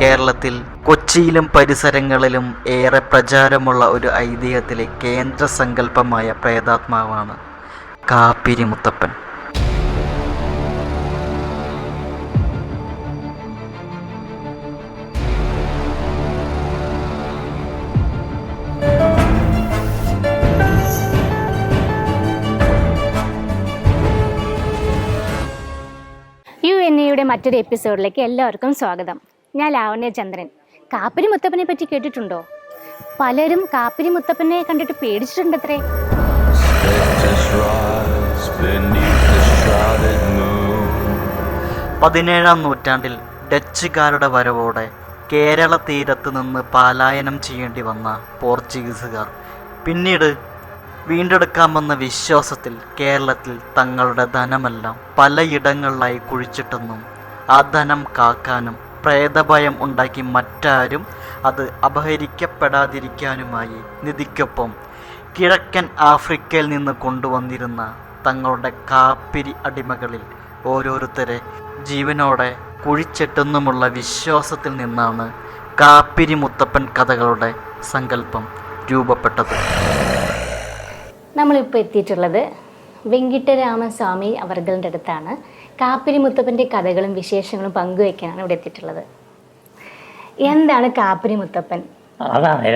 കേരളത്തിൽ കൊച്ചിയിലും പരിസരങ്ങളിലും ഏറെ പ്രചാരമുള്ള ഒരു ഐതിഹ്യത്തിലെ കേന്ദ്ര സങ്കല്പമായ പ്രേതാത്മാവാണ് കാപ്പിരി മുത്തപ്പൻ യു എൻ എയുടെ മറ്റൊരു എപ്പിസോഡിലേക്ക് എല്ലാവർക്കും സ്വാഗതം. ഞാൻ ലാവണ്യ ചന്ദ്രൻ കാപ്പിരി മുത്തപ്പനെ പറ്റി കേട്ടിട്ടുണ്ടോ? പലരും കാപ്പിരി മുത്തപ്പനെ കണ്ടിട്ട് പേടിച്ചിട്ടുണ്ടത്രേ. പതിനേഴാം നൂറ്റാണ്ടിൽ ഡച്ചുകാരുടെ വരവോടെ കേരള തീരത്ത് നിന്ന് പലായനം ചെയ്യേണ്ടി വന്ന പോർച്ചുഗീസുകാർ പിന്നീട് വീണ്ടെടുക്കാമെന്ന വിശ്വാസത്തിൽ കേരളത്തിൽ തങ്ങളുടെ ധനമെല്ലാം പലയിടങ്ങളിലായി കുഴിച്ചിട്ടെന്നും ആ ധനം കാക്കാനും പ്രേതഭയം ഉണ്ടാക്കി മറ്റാരും അത് അപഹരിക്കപ്പെടാതിരിക്കാനുമായി നിധിക്കൊപ്പം കിഴക്കൻ ആഫ്രിക്കയിൽ നിന്ന് കൊണ്ടുവന്നിരുന്ന തങ്ങളുടെ കാപ്പിരി അടിമകളിൽ ഓരോരുത്തരെ ജീവനോടെ കുഴിച്ചെട്ടുന്നുമുള്ള വിശ്വാസത്തിൽ നിന്നാണ് കാപ്പിരി മുത്തപ്പൻ കഥകളുടെ സങ്കല്പം രൂപപ്പെട്ടത്. നമ്മളിപ്പോൾ എത്തിയിട്ടുള്ളത് വെങ്കിട്ടരാമസ്വാമി അവർകളുടെ അടുത്താണ്. കാപ്പിരി മുത്തപ്പന്റെ കഥകളും വിശേഷങ്ങളും പങ്കുവയ്ക്കാനാണ് ഇവിടെ എത്തിയിട്ടുള്ളത്. എന്താണ് കാപ്പിരി മുത്തപ്പൻ? അതാണ്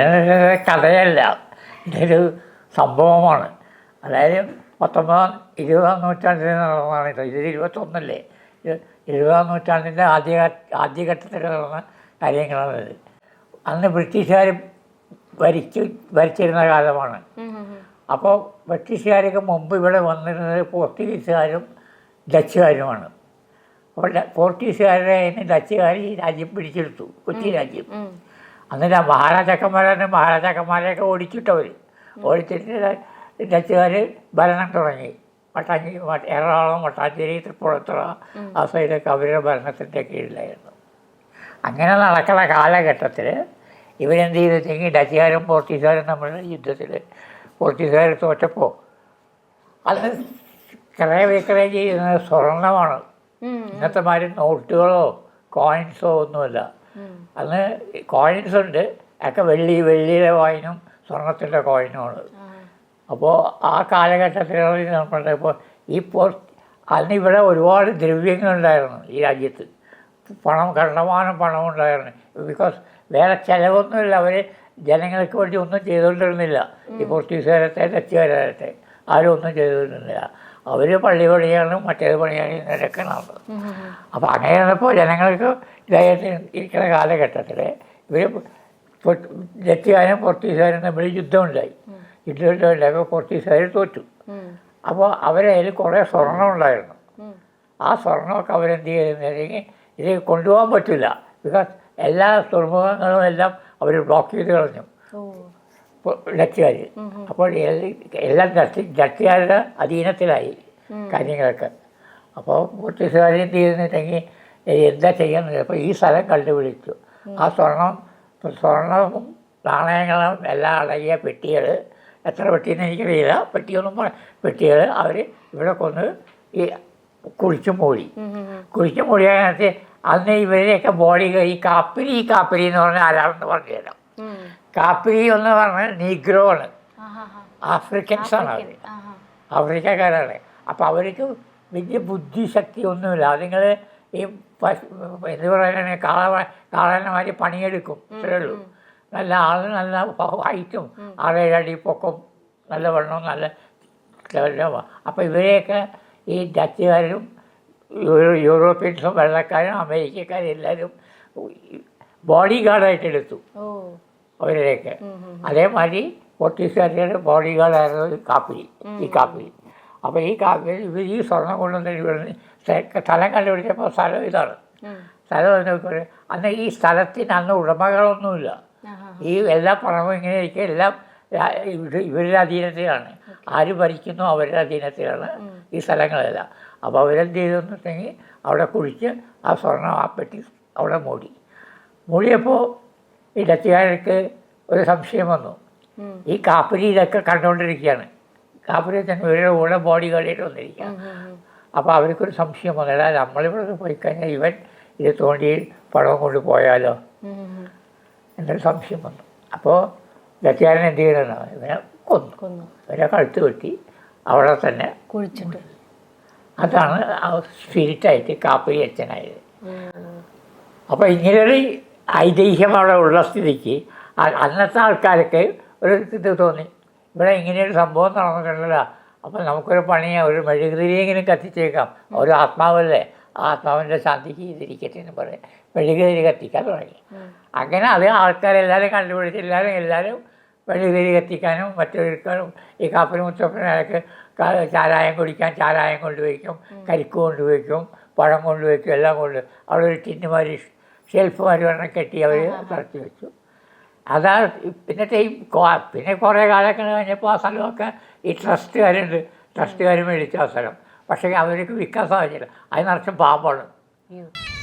കഥയല്ല. ഇതൊരു സംഭവമാണ്. അതായത് പത്തൊമ്പതാം ഇരുപതാം നൂറ്റാണ്ടിൽ നടന്നതാണ് ഇത്. ഇത് ഇരുപത്തൊന്നല്ലേ? ഇരുപതാം നൂറ്റാണ്ടിന്റെ ആദ്യ ആദ്യഘട്ടത്തിൽ നടന്ന കാര്യങ്ങളാണ് ഇത്. അന്ന് ബ്രിട്ടീഷുകാർ ഭരിച്ചു ഭരിച്ചിരുന്ന കാലമാണ്. അപ്പോൾ ബ്രിട്ടീഷുകാർക്ക് മുമ്പ് ഇവിടെ വന്നിരുന്നത് പോർച്ചുഗീസുകാരും ഡച്ചുകാരുമാണ്. അപ്പോൾ പോർച്ചുഗീസുകാരുടെ ഡച്ചുകാർ ഈ രാജ്യം പിടിച്ചെടുത്തു കൊച്ചി രാജ്യം. അന്നിട്ട് ആ മഹാരാജാക്കന്മാരെ മഹാരാജാക്കന്മാരെയൊക്കെ ഓടിച്ചിട്ടവർ ഓടിച്ചിട്ട് ഡച്ചുകാർ ഭരണം തുടങ്ങി. മട്ടാഞ്ചേരി മട്ട- എറണാകുളം മട്ടാഞ്ചേരി തൃപ്പൂണിത്തുറ ആ സൈഡൊക്കെ അവരുടെ ഭരണത്തിന്റെ കീഴിലായിരുന്നു. അങ്ങനെ നടക്കുന്ന കാലഘട്ടത്തിൽ ഇവരെന്ത് ചെയ്തിട്ടെങ്കിൽ ഡച്ചുകാരും പോർച്ചുഗീസുകാരും തമ്മിലുള്ള യുദ്ധത്തിൽ പോർച്ചുഗീസുകാർ തോറ്റപ്പോൾ അത് ക്രയ വിക്രയം ചെയ്യുന്നത് സ്വർണമാണ്. ഇന്നത്തെ മാതിരി നോട്ടുകളോ കോയിൻസോ ഒന്നുമില്ല. അന്ന് കോയിൻസ് ഉണ്ട്. ഒക്കെ വെള്ളി വെള്ളിയുടെ കോയിനും സ്വർണത്തിന്റെ കോയിനുമാണ്. അപ്പോൾ ആ കാലഘട്ടത്തിൽ നമ്മുടെ ഇപ്പോൾ ഈ പോ അന്ന് ഇവിടെ ഒരുപാട് ദ്രവ്യങ്ങളുണ്ടായിരുന്നു ഈ രാജ്യത്ത്. പണം കണ്ടമാനം പണം ഉണ്ടായിരുന്നു ബിക്കോസ് വേറെ ചിലവൊന്നുമില്ല. അവർ ജനങ്ങൾക്ക് വേണ്ടി ഒന്നും ചെയ്തുകൊണ്ടിരുന്നില്ല. ഈ പോർച്ചുഗീസുകാരത്തെ ഡച്ചുകാരത്തെ ആരും ഒന്നും ചെയ്തുകൊണ്ടിരുന്നില്ല. അവർ പള്ളി പണിയാണ് മറ്റേത് പണിയാണ് ഇങ്ങനെയൊക്കെ നടന്നത്. അപ്പോൾ അങ്ങനെ വന്നപ്പോൾ ജനങ്ങൾക്ക് ഇതായിട്ട് ഇരിക്കുന്ന കാലഘട്ടത്തിൽ ഇവർ ഡച്ചുകാരും പോർച്ചുഗീസുകാരും തമ്മിൽ യുദ്ധമുണ്ടായി. യുദ്ധം ഉണ്ടായപ്പോൾ പോർച്ചുഗീസുകാർ തോറ്റു. അപ്പോൾ അവരതിൽ കുറേ സ്വർണം ഉണ്ടായിരുന്നു. ആ സ്വർണമൊക്കെ അവരെന്ത് ചെയ്തെന്നുണ്ടെങ്കിൽ ഇത് കൊണ്ടുപോകാൻ പറ്റില്ല. ബിക്കോസ് എല്ലാ തുറമുഖങ്ങളും എല്ലാം അവർ ബ്ലോക്ക് ചെയ്ത് കളഞ്ഞു. ഡച്ചുകാർ അപ്പോൾ എല്ലാ ഡച്ച് ഡച്ചുകാരുടെ അധീനത്തിലായി കാര്യങ്ങളൊക്കെ. അപ്പോൾ ബ്രിട്ടീഷുകാരെ എന്ത് ചെയ്തെന്നുണ്ടെങ്കിൽ എന്താ ചെയ്യാന്ന് അപ്പോൾ ഈ സ്ഥലം കണ്ടുപിടിച്ചു. ആ സ്വർണം സ്വർണവും നാണയങ്ങളും എല്ലാം അടങ്ങിയ പെട്ടികൾ. എത്ര പെട്ടിയെന്ന് എനിക്കറിയില്ല. പെട്ടിയൊന്നും പെട്ടികൾ അവർ ഇവിടെ കൊന്ന് ഈ കുഴിച്ചു മൂടി. കുഴിച്ചു മൂടിയാൽ അന്ന് ഇവരെയൊക്കെ ബോഡി ഈ കാപ്പിരി ഈ കാപ്പിരി എന്ന് പറഞ്ഞാൽ ആരാണെന്ന് പറഞ്ഞു തരാം. കാപ്പിരി എന്ന് പറഞ്ഞാൽ നീഗ്രോകൾ ആഫ്രിക്കൻസ് ആണ് അവർ ആഫ്രിക്കക്കാരാണ്. അപ്പോൾ അവർക്ക് വലിയ ബുദ്ധിശക്തി ഒന്നുമില്ല അതുങ്ങൾ ഈ എന്ത് പറയുകയാണെങ്കിൽ കാള കാളന്മാര് പണിയെടുക്കും. ഇത്രേ ഉള്ളൂ. നല്ല ആൾ നല്ല ഹൈറ്റും ആറേഴ് അടി പൊക്കം നല്ല വെള്ളവും നല്ല അപ്പോൾ ഇവരെയൊക്കെ ഈ ഡച്ചുകാരും യൂറോ- യൂറോപ്യൻസും വെള്ളക്കാരും അമേരിക്കക്കാരും എല്ലാവരും ബോഡി ഗാർഡായിട്ട് എടുത്തു. അവരുടെയൊക്കെ അതേമാതിരി പോർട്ടീസുകാരുടെ ബോഡി ഈ കാപ്പി ഈ കാപ്പി അപ്പോൾ ഈ കാപ്പി ഇവർ ഈ സ്വർണം കൊണ്ടുവന്ന് ഇവിടുന്ന് സ്ഥ- സ്ഥലം കണ്ടുപിടിച്ചപ്പോൾ സ്ഥലം ഇതാണ്. സ്ഥലം എന്ന് അന്ന് ഈ സ്ഥലത്തിന് അന്ന് ഉടമകളൊന്നുമില്ല. ഈ എല്ലാ പണവും ഇങ്ങനെ ഇരിക്കുക എല്ലാം ഇവർ ഇവരുടെ അധീനത്തിലാണ് ആര് ഭരിക്കുന്നു അവരുടെ അധീനത്തിലാണ് ഈ സ്ഥലങ്ങളെല്ലാം. അപ്പോൾ അവരെന്ത് ചെയ്തെന്നുണ്ടെങ്കിൽ അവിടെ കുഴിച്ച് ആ സ്വർണം ആ പെട്ടി അവിടെ മൂടി. മൂടിയപ്പോൾ ഈ ഡച്ചുകാർക്ക് ഒരു സംശയം വന്നു. ഈ കാപ്പുരി ഇതൊക്കെ കണ്ടുകൊണ്ടിരിക്കുകയാണ്. കാപ്പുരി തന്നെ ഇവരുടെ കൂടെ ബോഡി കളിയിട്ട് വന്നിരിക്കുകയാണ്. അപ്പോൾ അവർക്കൊരു സംശയം വന്നു. എടാ നമ്മളിവിടെ പോയി കഴിഞ്ഞാൽ ഇവൻ ഇത് തോണ്ടി പടവും കൊണ്ട് പോയാലോ? എന്നൊരു സംശയം വന്നു. അപ്പോൾ ഗത്തിയാരൻ എന്ത് ചെയ്യണമെന്ന് ഇവനെ കൊന്നു. കൊന്നു. ഇവരെ കഴുത്ത് വെട്ടി അവിടെ തന്നെ കുഴിച്ചിട്ട്. അതാണ് ആ സ്പിരിറ്റായിട്ട് കാപ്പി അച്ഛനായത്. അപ്പോൾ ഇങ്ങനൊരു ഐതിഹ്യം അവിടെ ഉള്ള സ്ഥിതിക്ക് അന്നത്തെ ആൾക്കാർക്ക് ഒരു ഇത് തോന്നി. ഇവിടെ ഇങ്ങനെയൊരു സംഭവം നടന്നിട്ടില്ല അപ്പോൾ നമുക്കൊരു പണിയാ ഒരു മെഴുകുതിരിയെങ്കിലും കത്തിച്ചേക്കാം. ഒരു ആത്മാവല്ലേ? ആത്മാവിന്റെ ശാന്തിക്ക് ഇതിരിക്കട്ടെ എന്ന് പറയും മെഴുകുതിരി കത്തിക്കാൻ തുടങ്ങി. അങ്ങനെ അത് ആൾക്കാരെല്ലാവരും കണ്ടുപിടിച്ച് എല്ലാവരും എല്ലാവരും മെഴുകുതിരി കത്തിക്കാനും മറ്റൊരുക്കാനും ഈ കാപ്പനും മുത്തപ്പനൊക്കെ ചാരായം കുടിക്കാൻ ചാരായം കൊണ്ടുവയ്ക്കും കരിക്ക് കൊണ്ടുവയ്ക്കും പഴം കൊണ്ടുവയ്ക്കും എല്ലാം കൊണ്ട് അവിടെ ഒരു ടിന്നുമാരി ഷെൽഫുമാരി ഒരെണ്ണം കെട്ടി അവർ നിറച്ച് വെച്ചു. അതാ പിന്നത്തെ ഈ കൊ- പിന്നെ കുറേ കാലമൊക്കെ കഴിഞ്ഞപ്പോൾ ആ സ്ഥലമൊക്കെ ഈ ട്രസ്റ്റുകാരുണ്ട്. ട്രസ്റ്റുകാർ മേടിച്ച ആ സ്ഥലം. പക്ഷേ അവർക്ക് വിൽക്കാൻ സാധിച്ചില്ല. അത് നിറച്ചും പാമ്പാണ്.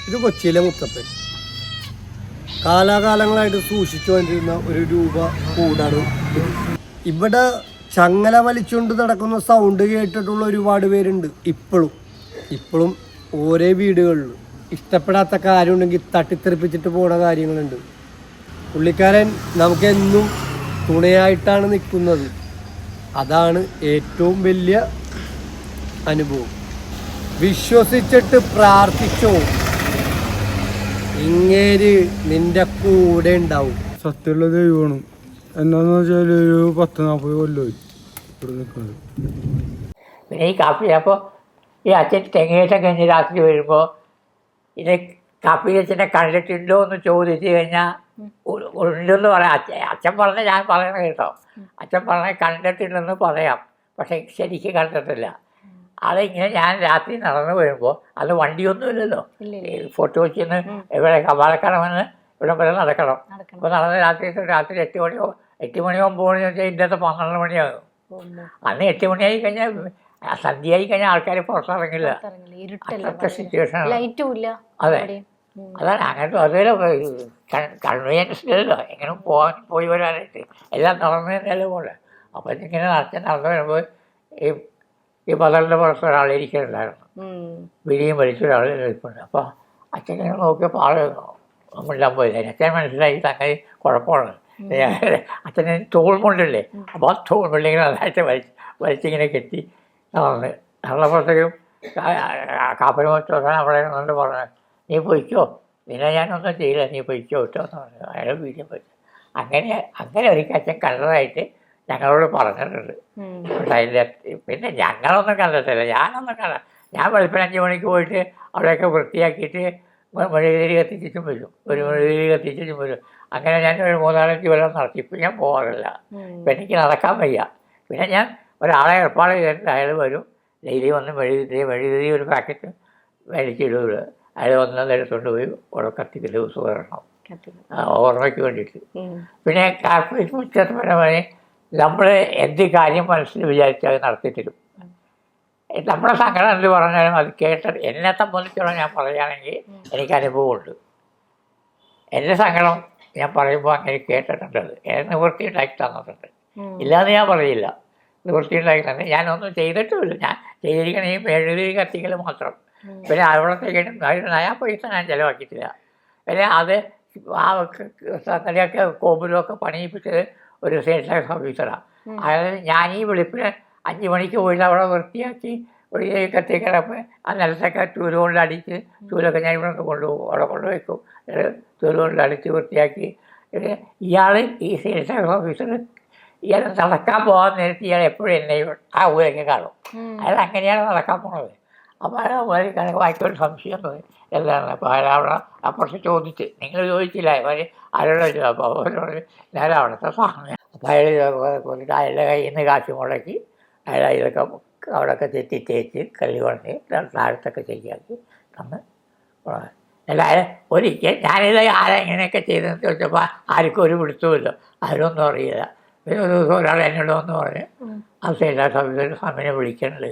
ഇത് കൊച്ചിയിലെ മുത്തപ്പൻ. കാലാകാലങ്ങളായിട്ട് സൂക്ഷിച്ചു കൊണ്ടിരുന്ന ഒരു രൂപ കൂടാണ് ഇവിടെ ചങ്ങല വലിച്ചുകൊണ്ട് നടക്കുന്ന സൗണ്ട് കേട്ടിട്ടുള്ള ഒരുപാട് പേരുണ്ട് ഇപ്പോഴും ഇപ്പോഴും ഓരോ വീടുകളിൽ ഇഷ്ടപ്പെടാത്ത കാര്യമുണ്ടെങ്കിൽ തട്ടിത്തെറിപ്പിച്ചിട്ട് പോണ കാര്യങ്ങളുണ്ട്. പുള്ളിക്കാരൻ നമുക്കെന്നും തുണയായിട്ടാണ് നിൽക്കുന്നത്. അതാണ് ഏറ്റവും വലിയ അനുഭവം. വിശ്വസിച്ചിട്ട് പ്രാർത്ഥിച്ചോ? ഇങ്ങേര് നിന്റെ കൂടെ ഉണ്ടാവും. സത്യമുള്ള ദൈവമാണ്. എന്താന്ന് വെച്ചാൽ ഒരു പത്ത് നാൽപ്പത് കൊല്ലം ഇവിടെ നിൽക്കുന്നത്. പിന്നെ ഈ കാപ്പി അപ്പോൾ ഈ അച്ഛൻ തെങ്ങേറ്റം കഴിഞ്ഞ് രാത്രി വരുമ്പോൾ ഇത് കാപ്പി അച്ഛനെ കണ്ടിട്ടുണ്ടോ എന്ന് ചോദിച്ചു കഴിഞ്ഞാൽ ഉണ്ടെന്ന് പറയാം. അച്ഛൻ അച്ഛൻ പറഞ്ഞ ഞാൻ പറയണ കേട്ടോ. അച്ഛൻ പറഞ്ഞ കണ്ടിട്ടില്ലെന്ന് പറയാം. പക്ഷേ ശരിക്കും കണ്ടിട്ടില്ല. അതിങ്ങനെ ഞാൻ രാത്രി നടന്നു വരുമ്പോൾ അത് വണ്ടിയൊന്നുമില്ലല്ലോ ഫോട്ടോ വെച്ചിന്ന് ഇവിടെ കവാലക്കടമെന്ന് ഇവിടെ വരെ നടക്കണം. അപ്പോൾ നടന്ന് രാത്രി രാത്രി എട്ട് മണിയോ എട്ട് മണിയോ ഒമ്പത് മണിയോ വെച്ചാൽ ഇന്നത്തെ പന്ത്രണ്ട് മണിയാകും. അന്ന് എട്ട് മണിയായി കഴിഞ്ഞാൽ സന്ധ്യയായി കഴിഞ്ഞാൽ ആൾക്കാർ പുറത്തിറങ്ങില്ല. അതെ. അതാണ് അങ്ങനത്തെ അതുപോലെ കൺവീനിയൻസിലല്ലോ. എങ്ങനെ പോകാൻ പോയി വരാനായിട്ട്. എല്ലാം നടന്നു തന്നെയല്ലേ പോലെ അപ്പോൾ ഇങ്ങനെ നടത്തി നടന്നു വരുമ്പോൾ ഈ ഈ പതലിന്റെ പുറത്ത് ഒരാൾ ഇരിക്കുന്നുണ്ടായിരുന്നു. വിരിയും വലിച്ച ഒരാൾ നിൽപ്പുണ്ട് അപ്പോൾ അച്ഛൻ ഇങ്ങനെ നോക്കിയപ്പോൾ ആൾ മിണ്ടാൻ പോയില്ല അച്ഛൻ മനസ്സിലായി തങ്ങനെ കുഴപ്പമാണ്. അച്ഛന് തോൾമുണ്ടല്ലേ അപ്പോൾ ആ തോൾമുണ്ടിങ്ങനെ നന്നായിട്ട് വലിച്ച് വലിച്ചിങ്ങനെ കെട്ടി നടന്ന് നടന്നപ്പോഴത്തേക്കും കാപ്പനും വെച്ചോക്കാൻ അവിടെ നിന്നുകൊണ്ട് പറഞ്ഞു നീ പൊയ്ക്കോ. നിന്നെ ഞാനൊന്നും ചെയ്യില്ല. നീ പൊയ്ക്കോ ഇട്ടോ എന്ന് പറഞ്ഞു. അയാൾ വീട്ടിൽ പോയി. അങ്ങനെ അങ്ങനെ ഒരു കച്ച കണ്ടതായിട്ട് ഞങ്ങളോട് പറഞ്ഞിട്ടുണ്ട്. അതിന്റെ പിന്നെ ഞങ്ങളൊന്നും കണ്ടിട്ടില്ല. ഞാനൊന്നും കണ്ട ഞാൻ വെളുപ്പിന് അഞ്ച് മണിക്ക് പോയിട്ട് അവിടെയൊക്കെ വൃത്തിയാക്കിയിട്ട് മെഴുകുതിരി കത്തിച്ചിട്ടും വരും. ഒരു മെഴുകുതിരി കത്തിച്ചിട്ടും വരും. അങ്ങനെ ഞാൻ ഒരു മൂന്നാലഞ്ച് കൊല്ലം നടത്തി. ഇപ്പം ഞാൻ പോകാറില്ല പിന്നെ ഇപ്പം എനിക്ക് നടക്കാൻ വയ്യ. പിന്നെ ഞാൻ ഒരാളെ ഏർപ്പാട് ചെയ്തിട്ട് അയാൾ വരും. ഡെയിലി വന്ന് മെഴുകുതിരി മെഴുകുതിരി ഒരു പാക്കറ്റ് മേടിച്ചിടുക അയാൾ വന്നത് എടുത്തുകൊണ്ട് പോയി അവിടെ കത്തിക്ക് ദിവസം വരണം. കത്തില്ല. ആ, ഓർമ്മയ്ക്ക് വേണ്ടിയിട്ട്. പിന്നെ കാർപ്പറേറ്റ് മുച്ചത്തപരമായി നമ്മൾ എന്ത് കാര്യം മനസ്സിൽ വിചാരിച്ചാൽ നടത്തി തരും നമ്മുടെ സങ്കടം എന്ത് പറഞ്ഞാലും അത് കേട്ട എന്നെ സംബന്ധിച്ചോളം ഞാൻ പറയുകയാണെങ്കിൽ എനിക്ക് അനുഭവമുണ്ട്. എന്റെ സങ്കടം ഞാൻ പറയുമ്പോൾ അങ്ങനെ കേട്ടിട്ടുണ്ട് എന്നെ നിവൃത്തി തന്നിട്ടുണ്ട്. ഇല്ലാന്ന് ഞാൻ പറയില്ല. നിവൃത്തി ഉണ്ടാക്കി തന്നെ ഞാനൊന്നും ചെയ്തിട്ടുമില്ല. ഞാൻ ചെയ്തിരിക്കണ ഈ മെഴുകുതിരി കത്തിക്കൽ മാത്രം. പിന്നെ അവിടത്തേക്കും ഒരു നയാ പൈസ ഞാൻ ചിലവാക്കിയിട്ടില്ല. പിന്നെ അത് ആ സംഗതിയൊക്കെ കോമ്പിലൊക്കെ പണിയിപ്പിച്ചത് ഒരു സെയിൽസ് ഓഫീസറാണ് അതായത് ഞാൻ ഈ വെളുപ്പിന് അഞ്ച് മണിക്ക് പോയിട്ട് അവിടെ വൃത്തിയാക്കി വെളിയിലേക്ക് കത്തിക്കിടപ്പോൾ ആ നിലത്തൊക്കെ ചൂൽ കൊണ്ട് അടിച്ച് ചൂലൊക്കെ ഞാൻ ഇവിടെ കൊണ്ടുപോകും അവിടെ കൊണ്ടുവയ്ക്കും ചൂൽ കൊണ്ട് അടിച്ച് വൃത്തിയാക്കി. ഇയാൾ ഈ സെയിൽസ് ഓഫീസർ ഇയാൾ നടക്കാൻ പോകാൻ നേരത്ത് ഇയാൾ എപ്പോഴും എന്നെ ആ ഊരൊക്കെ കാണും അയാൾ അങ്ങനെയാണ് നടക്കാൻ പോണത്. അപ്പോൾ അയാൾ വളരെ കണക്ക് വായിക്കൊരു സംശയം എന്താണ് അപ്പോൾ അയാൾ അവിടെ അപ്പുറത്ത് ചോദിച്ച് നിങ്ങൾ ചോദിച്ചില്ല അവർ ആരോട് അപ്പോൾ അവരോട് ഞാൻ അവിടുത്തെ സാധനം അപ്പോൾ അയാൾ പോയിട്ട് അയാളുടെ കയ്യിൽ നിന്ന് കാശ് മുടക്കി അയാൾ ഇതൊക്കെ അവിടെയൊക്കെ തെറ്റി തേച്ച് കല്ല് കൊണ്ട് താഴത്തൊക്കെ ശരിയാക്കി തന്ന് അല്ല അല്ലാതെ ഒരിക്കൽ ഞാനിത് ആരാ ഇങ്ങനെയൊക്കെ ചെയ്തതെന്ന് ചോദിച്ചപ്പോൾ ആർക്കും ഒരു പിടുത്തവുമില്ല. ആരൊന്നും അറിയില്ല. പിന്നെ ഒരു ദിവസം ഒരാൾ എന്നോട് വന്ന് പറഞ്ഞു ആ സേലാ സമയത്ത് അമ്മനെ വിളിക്കണത്.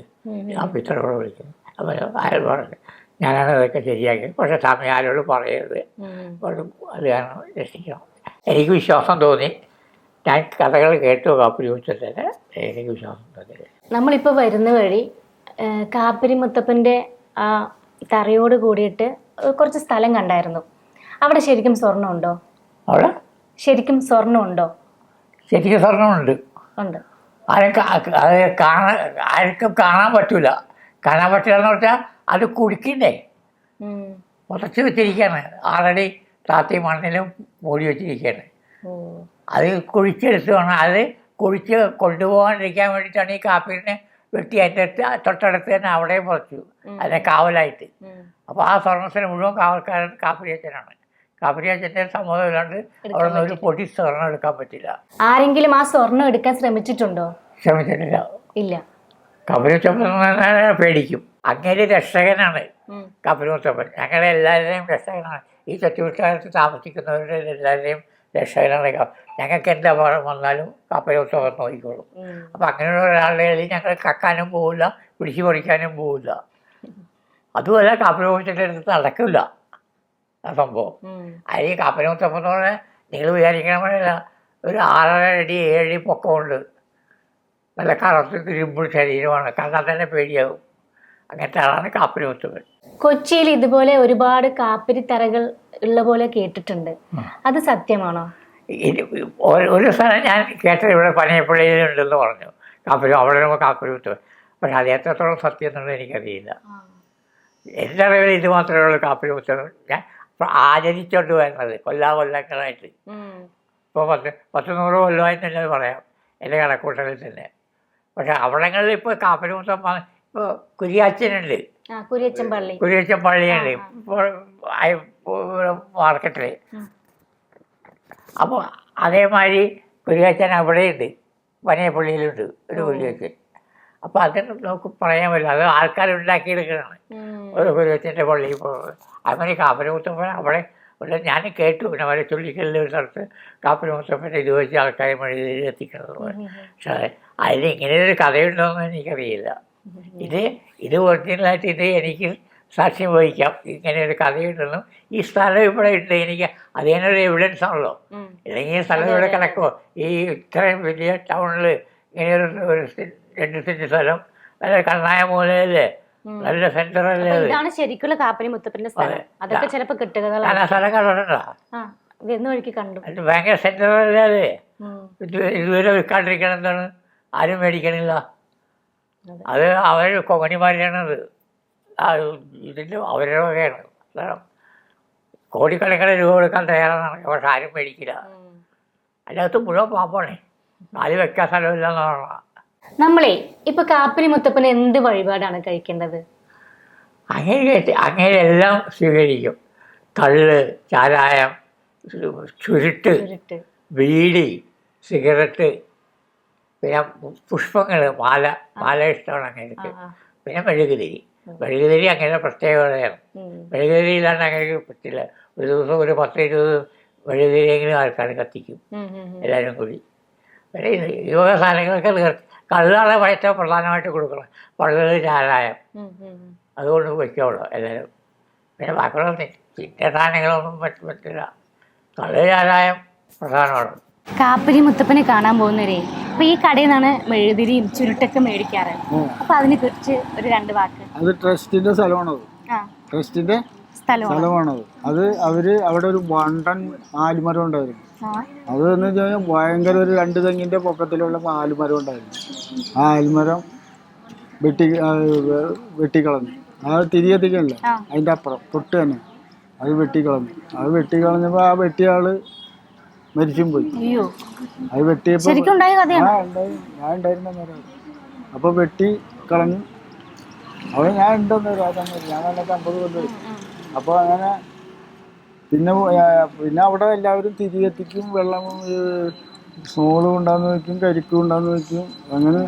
ഓഫീസറോട് വിളിക്കുന്നു. അപ്പോൾ അയാൾ പറഞ്ഞു ഞാനാണ് അതൊക്കെ ശരിയാക്കിയത്. പക്ഷേ സമയം ആരോട് പറയരുത്. അത് കാരണം രക്ഷിക്കണം. എനിക്ക് വിശ്വാസം തോന്നി. ഞാൻ കഥകൾ കേട്ടു കാപ്പുരി ഉച്ചത്തിൽ എനിക്ക് വിശ്വാസം തോന്നി. നമ്മളിപ്പോൾ വരുന്ന വഴി കാപ്പരി മുത്തപ്പന്റെ ആ തറയോട് കൂടിയിട്ട് കുറച്ച് സ്ഥലം കണ്ടായിരുന്നു. അവിടെ ശരിക്കും സ്വർണമുണ്ടോ? അവിടെ? ശരിക്കും സ്വർണം ശരിക്കും സ്വർണമുണ്ട് ഉണ്ട്. ആരെ അത് കാണാൻ ആർക്കും കാണാൻ പറ്റൂല. കാണാൻ പറ്റില്ല എന്ന് പറഞ്ഞാൽ അത് കുടിക്കണ്ടേ ഉറച്ചു വെച്ചിരിക്കുകയാണ് ആൾറെഡി താത്തി മണ്ണിലും മൂടി വെച്ചിരിക്കുകയാണ് അത് കുഴിച്ചെടുത്ത് വേണം അത് കുഴിച്ച് കൊണ്ടുപോകാണ്ടിരിക്കാൻ വേണ്ടിയിട്ടാണ് ഈ കാപ്പീനെ വെട്ടി അതിന്റെ അടുത്ത് തൊട്ടടുത്ത് തന്നെ അവിടെയും പുറച്ചു അതിനെ കാവലായിട്ട്. അപ്പോൾ ആ സ്വർണത്തിന് മുഴുവൻ കാവൽക്കാരൻ കാപ്പിരിയച്ചനാണ് കാപ്പിരിയച്ചന്റെ സമ്മതമില്ലാണ്ട് അവിടെ നിന്ന് ഒരു പൊടി സ്വർണം എടുക്കാൻ പറ്റില്ല. ആരെങ്കിലും ആ സ്വർണം എടുക്കാൻ ശ്രമിച്ചിട്ടുണ്ടോ? ശ്രമിച്ചിട്ടില്ല. ഇല്ല. കപിലമുത്തപ്പൻ പേടിക്കും. അങ്ങനെ രക്ഷകനാണ്. ഉം. കപിലമുത്തപ്പൻ ഞങ്ങളെ എല്ലാവരുടെയും രക്ഷകനാണ്. ഈ ചുറ്റുവട്ടാരത്ത് താമസിക്കുന്നവരുടെ എല്ലാവരുടെയും രക്ഷകനാണ് ഞങ്ങൾക്ക് എന്ത് അപകടം വന്നാലും കപിലമുത്തപ്പൻ നോക്കിക്കോളും. അപ്പം അങ്ങനെയുള്ള ഒരാളുടെ കളി ഞങ്ങൾ കക്കാനും പോവില്ല പിടിച്ചു പറിക്കാനും പോവില്ല. അതുമല്ല കപിലമുത്തന്റെ അടുത്ത് നടക്കില്ല. സംഭവം. അതിൽ ഈ കപ്പലുമുത്തപ്പം എന്ന് പറഞ്ഞാൽ നിങ്ങൾ വിചാരിക്കണ പോലെയല്ല ഒരു ആറര അടി ഏഴടി പൊക്കമുണ്ട്. നല്ല കറുത്ത് തിരുമ്പ് ശരീരമാണ് കണ്ടാൽ തന്നെ പേടിയാവും. അങ്ങനത്തെ ആളാണ് കാപ്പലുമുത്തപ്പൻ കൊച്ചിയിൽ ഇതുപോലെ ഒരുപാട് കാപ്പിരിത്തറകൾ ഉള്ള പോലെ കേട്ടിട്ടുണ്ട്. അത് സത്യമാണോ? ഒരു- സ്ഥലം ഞാൻ കേട്ടത് ഇവിടെ പനയപ്പള്ളിയിലുണ്ടെന്ന് പറഞ്ഞു. കാപ്പരി അവിടെ കാപ്പരി മുത്തപ്പൻ പക്ഷെ അത് എത്രത്തോളം സത്യം എന്നുള്ളത് എനിക്കറിയില്ല. എന്റെ അറിവിൽ ഇത് മാത്രമേ ഉള്ളൂ കാപ്പലുമുത്തപ്പൻ ഞാൻ ഇപ്പം ആചരിച്ചുകൊണ്ട് വരുന്നത് കൊല്ലാ കൊല്ലങ്ങളായിട്ട് ഉം. ഇപ്പോൾ പത്ത് പത്ത് നൂറ് കൊല്ലമായി തന്നെ പറയാം എന്റെ കണക്കൂട്ടലിൽ തന്നെ. പക്ഷെ അവിടങ്ങളിൽ ഇപ്പോൾ കാപ്പരുമുത്തം ഇപ്പോൾ കുരിയാച്ചനുണ്ട്. കുരിയച്ചൻ പള്ളി. കുരിയച്ചൻ പള്ളിയുണ്ട്. ഇപ്പോൾ മാർക്കറ്റിൽ അപ്പോൾ അതേമാതിരി കുരിയാച്ചൻ അവിടെയുണ്ട്. പനയപ്പള്ളിയിലുണ്ട് ഒരു കുരിയാച്ചൻ. അപ്പോൾ അത് നമുക്ക് പറയാൻ പറ്റില്ല. അത് ആൾക്കാർ ഉണ്ടാക്കിയെടുക്കുന്നതാണ് ഒരു കുരുവത്തിന്റെ പള്ളിയിൽ പോകുന്നത്. അങ്ങനെ കാപ്പരമുത്തപ്പൻ അവിടെ ഇവിടെ ഞാൻ കേട്ടു. പിന്നെ അവരെ ചുള്ളിക്കല്ലിൽ ഒരു സ്ഥലത്ത് കാപ്പരമുത്തപ്പൻ ഇത് വെച്ച് ആൾക്കാരെ മഴയിൽ എത്തിക്കുന്നത് പക്ഷേ അതിൽ ഇങ്ങനെ ഒരു കഥയുണ്ടോയെന്ന് എനിക്കറിയില്ല. ഇത് ഇത് ഒറിജിനലായിട്ട് ഇത് എനിക്ക് സാക്ഷ്യം വഹിക്കാം. ഇങ്ങനെ ഒരു കഥയുണ്ടെന്നും ഈ സ്ഥലം ഇവിടെ ഉണ്ട്. എനിക്ക് അതിനൊരു എവിഡൻസ് ആണല്ലോ. ഇല്ലെങ്കിൽ ഈ സ്ഥലം ഇവിടെ കിടക്കുമോ ഈ ഇത്രയും വലിയ ടൗണിൽ ഇങ്ങനെ ഒരു രണ്ട് സ്ഥലം നല്ല കണ്ണായ മൂലയല്ലേ? നല്ല സെന്റർ അല്ലേ അത്? ഇതാണ് ശരിക്കുള്ള കാപ്പനി മുത്തപ്പന്റെ സ്ഥലം. അതെ. അതൊക്കെ ചിലപ്പോ ഞാൻ കിട്ടുകകളാണ് ആ സ്ഥലം കണ്ടിട്ടുണ്ടോ വരുന്ന വഴിക്ക് കണ്ടു. അത് ഭയങ്കര സെന്റർ അത്? ഉം. ഇത് ഇതുവരെ വിൽക്കാണ്ടിരിക്കണം എന്താണ്? ആരും മേടിക്കണില്ല. അതെ. അത് അവർ കൊങ്ങണിമാരാണത് ആ ഇതിന്റെ അവരുടെ വകയാണ്. കാരണം കോടിക്കണക്കിന് രൂപ കൊടുക്കാൻ തയ്യാറാണ്. പക്ഷെ ആരും മേടിക്കില്ല. ഉം. അതിനകത്ത് മുഴുവൻ പാമ്പാണേ. കാൽ വെക്കാൻ സ്ഥലമില്ല എന്നാണ് നമ്മളെ ഇപ്പൊ കാപ്പിരി മുത്തപ്പന് എന്ത് വഴിപാടാണ് കഴിക്കേണ്ടത്? അങ്ങനെ അങ്ങനെ എല്ലാം സ്വീകരിക്കും. കള്ള് ചാരായം ചുരുട്ട് ബീഡി സിഗരറ്റ് പിന്നെ പുഷ്പങ്ങൾ മാല മാല ഇഷ്ടമാണ് അങ്ങനെയൊക്കെ. പിന്നെ മെഴുകുതിരി. മെഴുകുതിരി അങ്ങനെ പ്രത്യേകതയാണ് മെഴുകുതിരിയിലാണ് മെഴുകുതിരി അങ്ങനെ പറ്റില്ല. ഒരു ദിവസം ഒരു പത്ത് ഇരുപത് മെഴുകുതിരിയെങ്കിലും ആൾക്കാർ കത്തിക്കും. എല്ലാവരും കൂടി. പിന്നെ യോഗ സാധനങ്ങളൊക്കെ കള്ളാണ് ഏറ്റവും പ്രധാനമായിട്ട് കൊടുക്കണം. വളരെ ചാരായം. അതുകൊണ്ട് വയ്ക്കുള്ളൂ എല്ലാവരും. പിന്നെ ബാക്കിയുള്ള ചിറ്റ സാധനങ്ങളൊന്നും പറ്റ പറ്റില്ല. കള്ള് ചാരായം പ്രധാനമാണ്. കാപ്പിരി മുത്തപ്പനെ കാണാൻ പോകുന്നവരെ അപ്പൊ ഈ കടയിൽ നിന്നാണ് മെഴുതിരിയും ചുരുട്ടൊക്കെ മേടിക്കാറ്. അപ്പൊ അതിനെ കുറിച്ച് ഒരു രണ്ട് വാക്ക്. അത് ട്രസ്റ്റിന്റെ സ്ഥലമാണത്. ആ. ട്രസ്റ്റിന്റെ സ്ഥലമാണോ. സ്ഥലമാണത്. അത് അവർ അവിടെ ഒരു വണ്ടൻ ആലിമരം ഉണ്ടായിരുന്നു. അത് എന്ന് വെച്ച് കഴിഞ്ഞാൽ ഭയങ്കര ഒരു രണ്ട് തെങ്ങിന്റെ പൊക്കത്തിലുള്ള ആൽമരം ഉണ്ടായിരുന്നു. ആ ആൽമരം വെട്ടി വെട്ടിക്കളഞ്ഞു. ആ തിരി കത്തിക്കണല്ലേ ആ. അതിന്റെ അപ്പുറം തൊട്ട് തന്നെ. അത് വെട്ടിക്കളഞ്ഞു. അത് വെട്ടിക്കളഞ്ഞപ്പോ ആ വെട്ടിയ ആൾ മരിച്ചും പോയി. അത് വെട്ടിയപ്പോ ഞാൻ ഉണ്ടായിരുന്ന നേരം അപ്പൊ വെട്ടി കളഞ്ഞു. അവൻ ഞാൻ ഉണ്ടെന്ന് ഒരു ആ സമയത്ത്. ഞാൻ വന്നിട്ട് അമ്പത് കൊല്ലം അപ്പൊ അങ്ങനെ പിന്നെ പിന്നെ അവിടെ എല്ലാവരും തിരി കത്തിക്കും വെള്ളം സ്മോളും ഉണ്ടാന്ന് വെക്കും കരിക്കും ഉണ്ടാന്ന് വെക്കും. അങ്ങനെ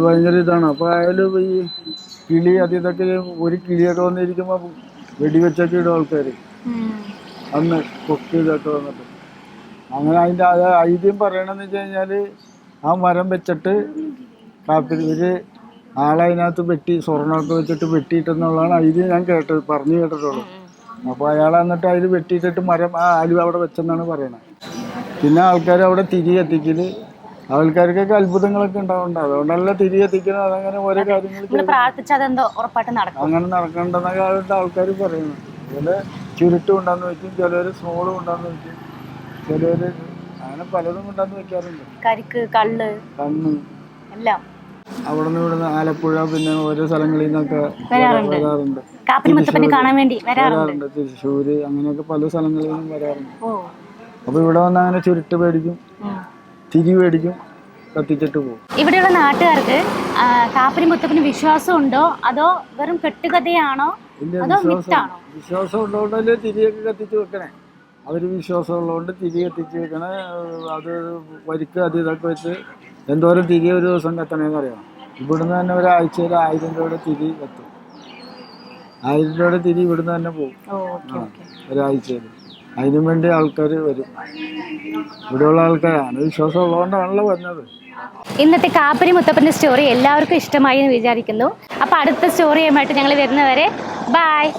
ഭയങ്കര ഇതാണ്. അപ്പൊ അയാലും ഈ കിളി അത് ഇതൊക്കെ ഒരു കിളിയൊക്കെ വന്നിരിക്കുമ്പോ വെടിവെച്ചൊക്കെ ഇടും ആൾക്കാർ അന്ന് കൊക്ക് ഇതൊക്കെ വന്നിട്ട്. അങ്ങനെ അതിന്റെ അത് ഐതിഹ്യം പറയണമെന്ന് വെച്ച് കഴിഞ്ഞാൽ ആ മരം വെച്ചിട്ട് കാപ്പി ഒരു ആളതിനകത്ത് വെട്ടി സ്വർണമൊക്കെ വെച്ചിട്ട് വെട്ടിയിട്ടെന്നുള്ളതാണ്. ഐതിഹ്യം ഞാൻ കേട്ടത് പറഞ്ഞു കേട്ടിട്ടുള്ളൂ അപ്പോൾ അയാൾ എന്നിട്ട് അതിൽ വെട്ടിയിട്ടിട്ട് മരം ആ ആലു അവിടെ വെച്ചെന്നാണ് പറയണത്. പിന്നെ ആൾക്കാർ അവിടെ തിരി ആൾക്കാർക്കൊക്കെ അത്ഭുതങ്ങളൊക്കെ ഉണ്ടാവുന്നുണ്ട് അതുകൊണ്ടല്ല തിരി കത്തിക്കുന്നത്. അതങ്ങനെ ഓരോ കാര്യങ്ങൾ അങ്ങനെ നടക്കണ്ടെന്ന കാലത്ത് ആൾക്കാർ പറയുന്നു ചില ചുരുട്ടും ഉണ്ടാന്ന് വെക്കും ചിലർ സ്മോളും ഉണ്ടാന്ന് വെക്കും ചിലർ അങ്ങനെ പലതും ഉണ്ടാന്ന് വെക്കാറുണ്ട്. കരിക്ക് കള്ള് കണ്ണ്. എല്ലാം. അവിടെ നിന്ന് ഇവിടുന്ന് ആലപ്പുഴ പിന്നെ ഓരോ സ്ഥലങ്ങളിൽ നിന്നൊക്കെ വരാറുണ്ട്. മുത്തപ്പനെ കാണാൻ വേണ്ടി വരാറുണ്ട്. വരാറുണ്ട്. തൃശ്ശൂര് അങ്ങനെയൊക്കെ പല സ്ഥലങ്ങളിൽ നിന്നും വരാറുണ്ട്. ഓ. അപ്പൊ ഇവിടെ വന്ന് അങ്ങനെ ചുരുട്ട് പേടിക്കും ഉം. തിരി പേടിക്കും കത്തിച്ചിട്ട് പോകും. ഇവിടെയുള്ള നാട്ടുകാർക്ക് ആ, മുത്തപ്പന് വിശ്വാസം ഉണ്ടോ? അതോ വെറും കെട്ടുകഥയാണോ? ഇല്ല അതോ വിശ്വാസം മിത്താണോ? വിശ്വാസം ഉള്ളതുകൊണ്ടല്ലേ തിരിയൊക്കെ കത്തിച്ച് വെക്കണേ? അവർ വിശ്വാസം ഉള്ളതുകൊണ്ട് തിരി കത്തിച്ച് വെക്കണേ ഏഹ് അത് വരിക്ക് അത് ഇതൊക്കെ വെച്ച് എന്തോരം തിരി ഒരു ദിവസം കത്തണേന്ന് അറിയാം? ഇവിടുന്ന് തന്നെ ഒരാഴ്ചയിൽ ആയിരം രൂപയുടെ തിരി കത്തും ആയിരം രൂപയുടെ തിരി ഇവിടുന്ന് തന്നെ പോകും. ഒരാഴ്ചയിൽ. അതിനും വേണ്ടി ആൾക്കാർ വരും. ഇവിടെയുള്ള ആൾക്കാരാണ് വിശ്വാസം ഉള്ളതുകൊണ്ടാണല്ലോ വരുന്നത് ഇന്നത്തെ കാപ്പരി മുത്തപ്പന്റെ സ്റ്റോറി എല്ലാവർക്കും ഇഷ്ടമായി എന്ന് വിചാരിക്കുന്നു. അപ്പോൾ അടുത്ത സ്റ്റോറിയുമായിട്ട് ഞങ്ങൾ വരുന്നവരെ ബായ്